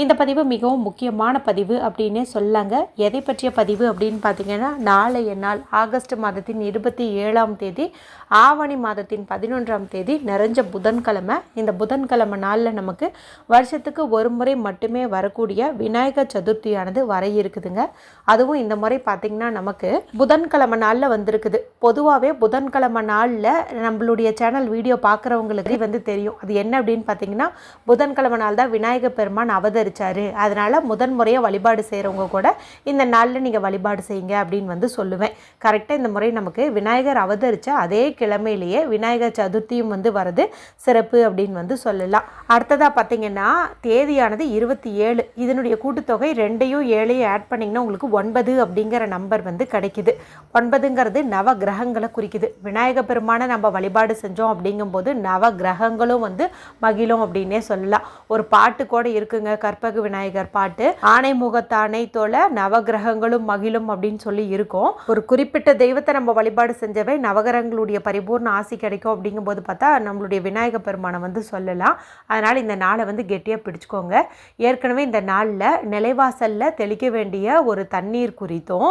இந்த பதிவு மிகவும் முக்கியமான பதிவு அப்படின்னே சொல்லாங்க. எதை பற்றிய பதிவு அப்படின்னு பார்த்தீங்கன்னா நாளைய நாள் ஆகஸ்ட் மாதத்தின் இருபத்தி ஏழாம் தேதி ஆவணி மாதத்தின் பதினொன்றாம் தேதி நிறைஞ்ச புதன்கிழமை. இந்த புதன்கிழமை நாளில் நமக்கு வருஷத்துக்கு ஒரு முறை மட்டுமே வரக்கூடிய விநாயகர் சதுர்த்தியானது வர இருக்குதுங்க. அதுவும் இந்த முறை பார்த்திங்கன்னா நமக்கு புதன்கிழமை நாளில் வந்திருக்குது. பொதுவாகவே புதன்கிழமை நாளில் நம்மளுடைய சேனல் வீடியோ பார்க்குறவங்களுக்கு வந்து தெரியும். அது என்ன அப்படின்னு பார்த்தீங்கன்னா புதன்கிழமை நாள் தான் விநாயகர் பெருமான் அவதரிச்சாரு. அதனால் முதன் முறையாக வழிபாடு செய்கிறவங்க கூட இந்த நாளில் நீங்கள் வழிபாடு செய்யுங்க அப்படின்னு வந்து சொல்லுவேன். கரெக்டாக இந்த முறை நமக்கு விநாயகர் அவதரித்த அதே கிழமையிலேயே விநாயகர் சதுர்த்தியும் வந்து வரது சிறப்பு அப்படின்னு வந்து சொல்லலாம். அடுத்ததாக பார்த்தீங்கன்னா தேதியானது இருபத்தி ஏழு. இதனுடைய கூட்டுத்தொகை ரெண்டையும் ஏழையும் ஆட் பண்ணிங்கன்னா உங்களுக்கு ஒன்பது அப்படிங்கிற நம்பர் வந்து கிடைக்குது. ஒன்பதுங்கிறது நவ கிரகங்களை குறிக்குது. விநாயக பெருமானை நம்ம வழிபாடு செஞ்சோம் அப்படிங்கும்போது நவ கிரகங்களும் வந்து மகிழும் அப்படின்னே சொல்லலாம். ஒரு பாட்டு கூட இருக்குங்க. கற்பக விநாயகர் பாட்டு ஆணை முகத்தானை தோல நவகிரகங்களும் மகிழும் அப்படின்னு சொல்லி இருக்கும். ஒரு குறிப்பிட்ட தெய்வத்தை நம்ம வழிபாடு செஞ்சவை நவகிரகங்களுடைய பரிபூர்ண ஆசி கிடைக்கும் அப்படிங்கும்போது பார்த்தா நம்மளுடைய விநாயக பெருமானை வந்து சொல்லலாம். அதனால் இந்த நாளை வந்து கெட்டியாக பிடிச்சுக்கோங்க. ஏற்கனவே இந்த நாளில் நிலைவாசலில் தெளிக்க வேண்டிய ஒரு தண்ணீர் குறித்தும்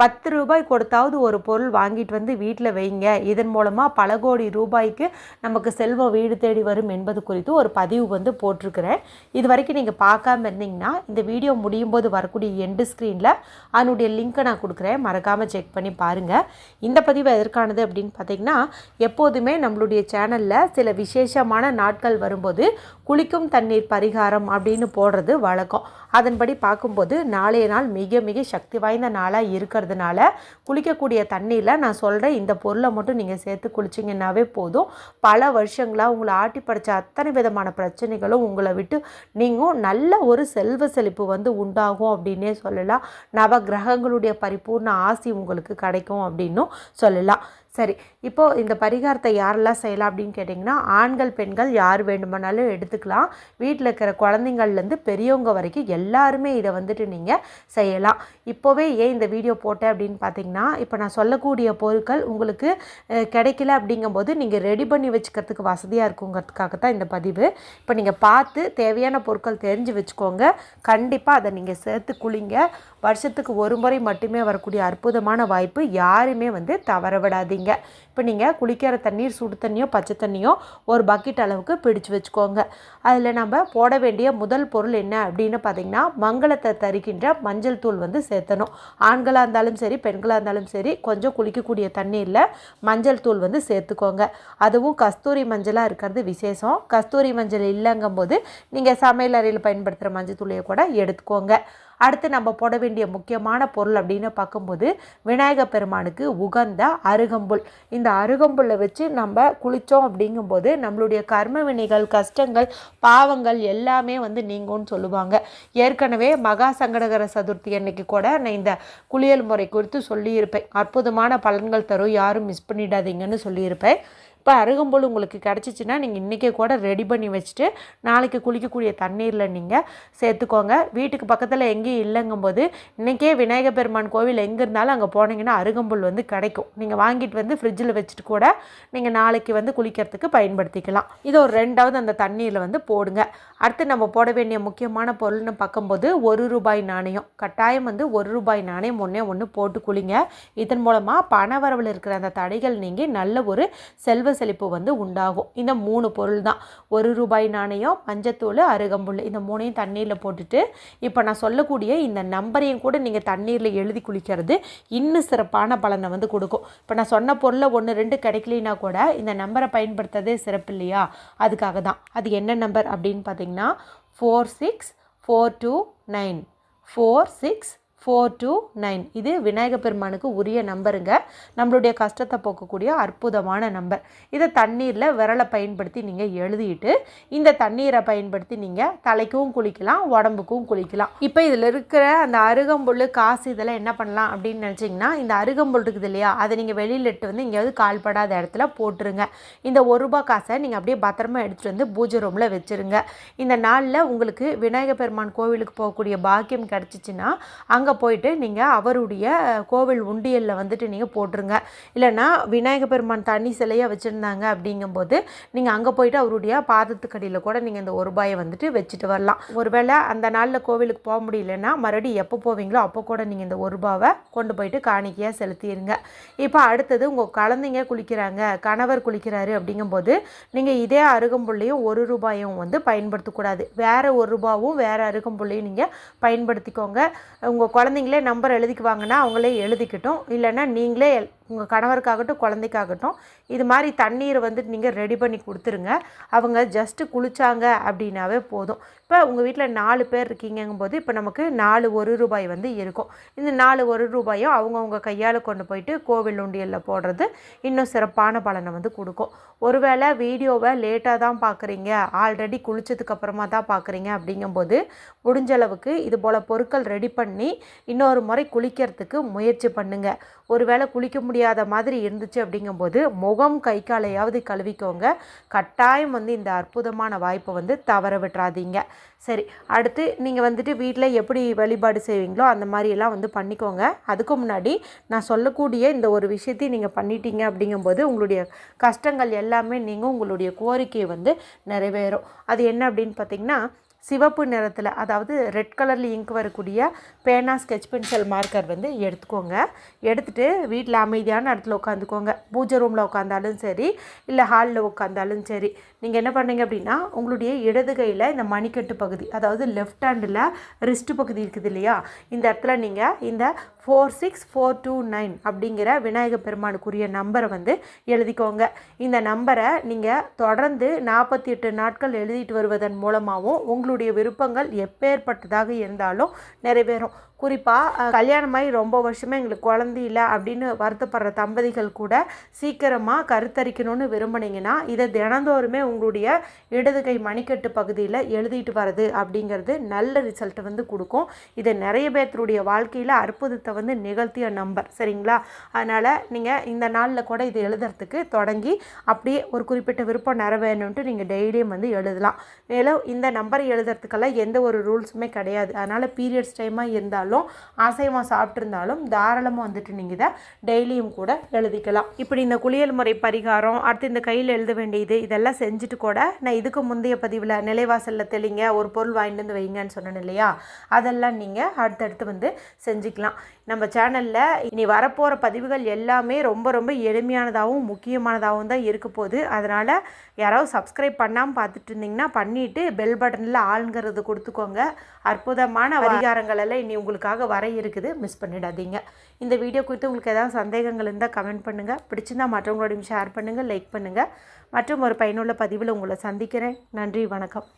பத்து ரூபாய் கொடுத்தாவது ஒரு பொருள் வாங்கிட்டு வந்து வீட்டில் வைங்க. இதன் மூலமாக பல கோடி ரூபாய்க்கு நமக்கு செல்வம் வீடு தேடி வரும் என்பது குறித்து ஒரு பதிவு வந்து போட்டிருக்கிறேன். இது வரைக்கும் நீங்கள் பார்க்காம இருந்தீங்கன்னா இந்த வீடியோ முடியும் போது வரக்கூடிய எண்டு ஸ்க்ரீனில் அதனுடைய லிங்க்கை நான் கொடுக்குறேன். மறக்காமல் செக் பண்ணி பாருங்கள் இந்த பதிவு எதற்கானது அப்படின்னு பார்த்தீங்கன்னா எப்போதுமே நம்மளுடைய சேனலில் சில விசேஷமான நாட்கள் வரும்போது குளிக்கும் தண்ணீர் பரிகாரம் அப்படின்னு போடுறது வழக்கம். அதன்படி பார்க்கும்போது நாளைய நாள் மிக மிக சக்தி வாய்ந்த நாளாக இருக்கிறதுனால குளிக்கக்கூடிய தண்ணியில் நான் சொல்கிற இந்த பொருளை மட்டும் நீங்கள் சேர்த்து குளிச்சிங்கன்னாவே போதும். பல வருஷங்களாக உங்களை ஆட்டி படைச்ச அத்தனை விதமான பிரச்சனைகளும் உங்களை விட்டு நீங்கள் நல்ல ஒரு செல்வ செழிப்பு வந்து உண்டாகும் அப்படின்னே சொல்லலாம். நவ கிரகங்களுடைய பரிபூர்ண ஆசி உங்களுக்கு கிடைக்கும் அப்படின்னும் சொல்லலாம். சரி இப்போது இந்த பரிகாரத்தை யாரெல்லாம் செய்யலாம் அப்படின்னு கேட்டிங்கன்னா ஆண்கள் பெண்கள் யார் வேண்டுமானாலும் எடுத்துக்கலாம். வீட்டில் இருக்கிற குழந்தைங்கள்லேருந்து பெரியவங்க வரைக்கும் எல்லாருமே இதை வந்துட்டு நீங்கள் செய்யலாம். இப்போவே ஏன் இந்த வீடியோ போட்டேன் அப்படின்னு பார்த்தீங்கன்னா இப்போ நான் சொல்லக்கூடிய பொருட்கள் உங்களுக்கு கிடைக்கல அப்படிங்கும்போது நீங்கள் ரெடி பண்ணி வச்சுக்கிறதுக்கு வசதியாக இருக்குங்கிறதுக்காக தான் இந்த பதிவு. இப்போ நீங்கள் பார்த்து தேவையான பொருட்கள் தெரிஞ்சு வச்சுக்கோங்க. கண்டிப்பாக அதை நீங்கள் சேர்த்து குளிங்க. வருஷத்துக்கு ஒரு முறை மட்டுமே வரக்கூடிய அற்புதமான வாய்ப்பு யாருமே வந்து தவற விடாதீங்க. இப்போ நீங்கள் குளிக்கிற தண்ணீர் சுடு தண்ணியோ பச்சை தண்ணியோ ஒரு பக்கெட் அளவுக்கு பிடிச்சு வச்சுக்கோங்க. அதில் நம்ம போட வேண்டிய முதல் பொருள் என்ன அப்படின்னு பார்த்தீங்கன்னா மங்களத்தை தருகின்ற மஞ்சள் தூள் வந்து சேர்த்தணும். ஆண்களாக இருந்தாலும் சரி பெண்களாக இருந்தாலும் சரி கொஞ்சம் குளிக்கக்கூடிய தண்ணீரில் மஞ்சள் தூள் வந்து சேர்த்துக்கோங்க. அதுவும் கஸ்தூரி மஞ்சளாக இருக்கிறது விசேஷம். கஸ்தூரி மஞ்சள் இல்லைங்கும்போது நீங்கள் சமையல் அறையில் பயன்படுத்துகிற மஞ்சள் தூளையை கூட எடுத்துக்கோங்க. அடுத்து நம்ம போட வேண்டிய முக்கியமான பொருள் அப்படின்னு பார்க்கும்போது விநாயகர் பெருமானுக்கு உகந்த அருகம்புல். இந்த அருகம்புல்லை வச்சு நம்ம குளித்தோம் அப்படிங்கும்போது நம்மளுடைய கர்ம வினைகள் கஷ்டங்கள் பாவங்கள் எல்லாமே வந்து நீங்கும்னு சொல்லுவாங்க. ஏற்கனவே மகா சங்கடகர சதுர்த்தி அன்னைக்கு கூட நான் இந்த குளியல் முறை குறித்து சொல்லியிருப்பேன். அற்புதமான பலன்கள் தரும் யாரும் மிஸ் பண்ணிடாதீங்கன்னு சொல்லியிருப்பேன். இப்போ அருகம்புல் உங்களுக்கு கிடச்சிச்சின்னா நீங்கள் இன்றைக்கே கூட ரெடி பண்ணி வச்சுட்டு நாளைக்கு குளிக்கக்கூடிய தண்ணீரில் நீங்கள் சேர்த்துக்கோங்க. வீட்டுக்கு பக்கத்தில் எங்கேயும் இல்லைங்கும்போது இன்றைக்கே விநாயகர் பெருமான் கோவில் எங்கே இருந்தாலும் அங்கே போனீங்கன்னா அருகம்புல் வந்து கிடைக்கும். நீங்கள் வாங்கிட்டு வந்து ஃப்ரிட்ஜில் வச்சுட்டு கூட நீங்கள் நாளைக்கு வந்து குளிக்கிறதுக்கு பயன்படுத்திக்கலாம். இது ஒரு ரெண்டாவது அந்த தண்ணீரில் வந்து போடுங்க. அடுத்து நம்ம போட வேண்டிய முக்கியமான பொருள்னு பார்க்கும்போது ஒரு ரூபாய் நாணயம். கட்டாயம் வந்து ஒரு ரூபாய் நாணயம் ஒன்றே ஒன்று போட்டு குளிங்க. இதன் மூலமாக பணவரவில் இருக்கிற அந்த தடைகள் நீங்கள் நல்ல ஒரு செல்வ செழிப்பு வந்து உண்டாகும். இந்த மூணு பொருள் தான் ஒரு ரூபாய் நாணயம் மஞ்சத்தூள் அருகம்புல் இந்த மூணையும் தண்ணீரில் போட்டுட்டு இப்போ நான் சொல்லக்கூடிய இந்த நம்பரையும் கூட நீங்கள் தண்ணீரில் எழுதி குளிக்கிறது இன்னும் சிறப்பான பலனை வந்து கொடுக்கும். இப்போ நான் சொன்ன பொருளை ஒன்று ரெண்டு கிடைக்கலனா கூட இந்த நம்பரை பயன்படுத்துறதே சிறப்பு இல்லையா? அதுக்காக தான் அது என்ன நம்பர் அப்படின்னு பார்த்தீங்கன்னா four six four two nine four six four two nine இது விநாயக பெருமானுக்கு உரிய நம்பருங்க. நம்மளுடைய கஷ்டத்தை போக்கக்கூடிய அற்புதமான நம்பர். இதை தண்ணீரில் விரலை பயன்படுத்தி நீங்கள் எழுதிட்டு இந்த தண்ணீரை பயன்படுத்தி நீங்கள் தலைக்கும் குளிக்கலாம் உடம்புக்கும் குளிக்கலாம். இப்போ இதில் இருக்கிற அந்த அருகம்புல் காசு இதெல்லாம் என்ன பண்ணலாம் அப்படின்னு நினச்சிங்கன்னா இந்த அருகம்புல் இருக்குது இல்லையா அதை நீங்கள் வெளியில் இட்டு வந்து எங்கேயாவது கால்படாத இடத்துல போட்டுருங்க. இந்த ஒரு ரூபா காசை நீங்கள் அப்படியே பத்திரமா எடுத்துகிட்டு வந்து பூஜை ரூமில் வச்சுருங்க. இந்த நாளில் உங்களுக்கு விநாயகர் பெருமான் கோவிலுக்கு போகக்கூடிய பாக்கியம் கிடச்சிச்சின்னா அங்கே போயிட்டு நீங்கள் அவருடைய கோவில் உண்டியலில் வந்துட்டு நீங்கள் போட்டுருங்க. இல்லைன்னா விநாயகர் பெருமான் தனி சிலையாக வச்சுருந்தாங்க அப்படிங்கும்போது நீங்கள் அங்கே போயிட்டு அவருடைய பாதத்துக்கடியில் கூட நீங்கள் இந்த ஒரு ரூபாயை வந்துட்டு வச்சுட்டு வரலாம். ஒருவேளை அந்த நாளில் கோவிலுக்கு போக முடியலன்னா மறுபடியும் எப்போ போவீங்களோ அப்போ கூட நீங்கள் இந்த ஒரு ரூபாவை கொண்டு போயிட்டு காணிக்கையாக செலுத்திடுங்க இப்போ அடுத்தது உங்கள் குழந்தைங்க குளிக்கிறாங்க கணவர் குளிக்கிறாரு அப்படிங்கும்போது நீங்கள் இதே அருகம்புள்ளையும் ஒரு ரூபாயும் வந்து பயன்படுத்தக்கூடாது. வேறு ஒரு ரூபாவும் வேறு அருகம்புள்ளையும் நீங்கள் பயன்படுத்திக்கோங்க. உங்கள் குழந்தைங்களே நம்பர் எழுதிக்குவாங்கன்னா அவங்களே எழுதிக்கட்டும். இல்லைன்னா நீங்களே உங்கள் கணவருக்காகட்டும் குழந்தைக்காகட்டும் இது மாதிரி தண்ணீரை வந்துட்டு நீங்கள் ரெடி பண்ணி கொடுத்துருங்க. அவங்க ஜஸ்ட்டு குளித்தாங்க அப்படின்னாவே போதும். இப்போ உங்கள் வீட்டில் நாலு பேர் இருக்கீங்கும்போது இப்போ நமக்கு நாலு ஒரு ரூபாய் வந்து இருக்கும். இந்த நாலு ஒரு ரூபாயும் அவங்கவுங்க கையால் கொண்டு போயிட்டு கோவில் உண்டியலில் போடுறது இன்னும் சிறப்பான பலனை வந்து கொடுக்கும். ஒருவேளை வீடியோவை லேட்டாக தான் பார்க்குறீங்க ஆல்ரெடி குளித்ததுக்கு அப்புறமா தான் பார்க்குறீங்க அப்படிங்கும்போது முடிஞ்ச அளவுக்கு இது போல் பொருட்கள் ரெடி பண்ணி இன்னொரு முறை குளிக்கிறதுக்கு முயற்சி பண்ணுங்கள் ஒருவேளை குளிக்க முடியாத மாதிரி இருந்துச்சு அப்படிங்கும்போது முகம் கை காலையாவது கழுவிக்கோங்க. கட்டாயம் வந்து இந்த அற்புதமான வாய்ப்பை வந்து தவற விட்டுறாதீங்க சரி அடுத்து நீங்கள் வந்துட்டு வீட்டில் எப்படி வழிபாடு செய்வீங்களோ அந்த மாதிரியெல்லாம் வந்து பண்ணிக்கோங்க. அதுக்கு முன்னாடி நான் சொல்லக்கூடிய இந்த ஒரு விஷயத்தையும் நீங்கள் பண்ணிட்டீங்க அப்படிங்கும்போது உங்களுடைய கஷ்டங்கள் எல்லாமே நீங்கள் உங்களுடைய கோரிக்கையை வந்து நிறைவேறும். அது என்ன அப்படின்னு பார்த்தீங்கன்னா சிவப்பு நிறத்தில் அதாவது ரெட் கலரில் இங்க் வரக்கூடிய பேனா ஸ்கெச் பென்சில் மார்க்கர் வந்து எடுத்துக்கோங்க. எடுத்துகிட்டு வீட்டில் அமைதியான இடத்துல உட்காந்துக்கோங்க பூஜை ரூமில் உட்காந்தாலும் சரி இல்லை ஹாலில் உட்காந்தாலும் சரி நீங்கள் என்ன பண்ணீங்க அப்படின்னா உங்களுடைய இடது கையில் இந்த மணிக்கட்டு பகுதி அதாவது லெஃப்ட் ஹேண்டில் ரிஸ்ட் பகுதி இருக்குது இல்லையா? இந்த இடத்துல நீங்கள் இந்த four six four two nine அப்படிங்கிற விநாயக பெருமானுக்குரிய நம்பரை வந்து எழுதிக்கோங்க. இந்த நம்பரை நீங்கள் தொடர்ந்து நாற்பத்தி எட்டு நாட்கள் எழுதிட்டு வருவதன் மூலமாகவும் உங்களுடைய விருப்பங்கள் எப்பேற்பட்டதாக இருந்தாலும் நிறைவேறும். குறிப்பாக கல்யாணமாகி ரொம்ப வருஷமே எங்களுக்கு குழந்தை இல்லை அப்படின்னு வருத்தப்படுற தம்பதிகள் கூட சீக்கிரமாக கருத்தரிக்கணும்னு விரும்புனீங்கன்னா இதை தினந்தோறுமே உங்களுடைய இடது கை மணிக்கட்டு பகுதியில் எழுதிட்டு வர்றது அப்படிங்கிறது நல்ல ரிசல்ட்டை வந்து கொடுக்கும். இதை நிறைய பேர்த்தருடைய வாழ்க்கையில் அற்புதத்தை வந்து நிகழ்த்திய நம்பர். சரிங்களா? அதனால் நீங்கள் இந்த நாளில் கூட இது எழுதுறதுக்கு தொடங்கி அப்படியே ஒரு குறிப்பிட்ட விருப்பம் நிறைவேணுன்ட்டு நீங்கள் டெய்லியும் வந்து எழுதலாம். மேலும் இந்த நம்பரை எழுதுறதுக்கெல்லாம் எந்த ஒரு ரூல்ஸுமே கிடையாது. அதனால் பீரியட்ஸ் டைமாக இருந்தாலும் அசைவம் சாப்பிட்ருந்தாலும் தாராளமாக வந்துட்டு நீங்கள் இதை டெய்லியும் கூட எழுதிக்கலாம். இப்படி இந்த குளியல் முறை பரிகாரம் அடுத்து இந்த கையில் எழுத வேண்டியது இதெல்லாம் செஞ்சுட்டு கூட நான் இதுக்கு முந்தைய பதிவில் நிலைவாசலில் தெளிங்க ஒரு பொருள் வாங்கிட்டு வந்து வைங்கன்னு சொன்னேன் இல்லையா? அதெல்லாம் நீங்கள் அடுத்தடுத்து வந்து செஞ்சுக்கலாம். நம்ம சேனலில் இனி வரப்போகிற பதிவுகள் எல்லாமே ரொம்ப ரொம்ப எளிமையானதாகவும் முக்கியமானதாகவும் தான் இருக்க போகுது. அதனால் யாராவது சப்ஸ்கிரைப் பண்ணாமல் பார்த்துட்டு இருந்தீங்கன்னா பண்ணிவிட்டு பெல் பட்டனில் ஆளுங்கிறது கொடுத்துக்கோங்க. அற்புதமான பரிகாரங்கள் எல்லாம் இனி உங்களுக்காக வர இருக்குது. மிஸ் பண்ணிடாதீங்க. இந்த வீடியோ குறித்து உங்களுக்கு ஏதாவது சந்தேகங்கள் இருந்தால் கமெண்ட் பண்ணுங்கள் பிடிச்சிருந்தா மற்றவங்களோடையும் ஷேர் பண்ணுங்கள் லைக் பண்ணுங்கள் மற்றும் ஒரு பயனுள்ள பதிவில் உங்களை சந்திக்கிறேன். நன்றி வணக்கம்.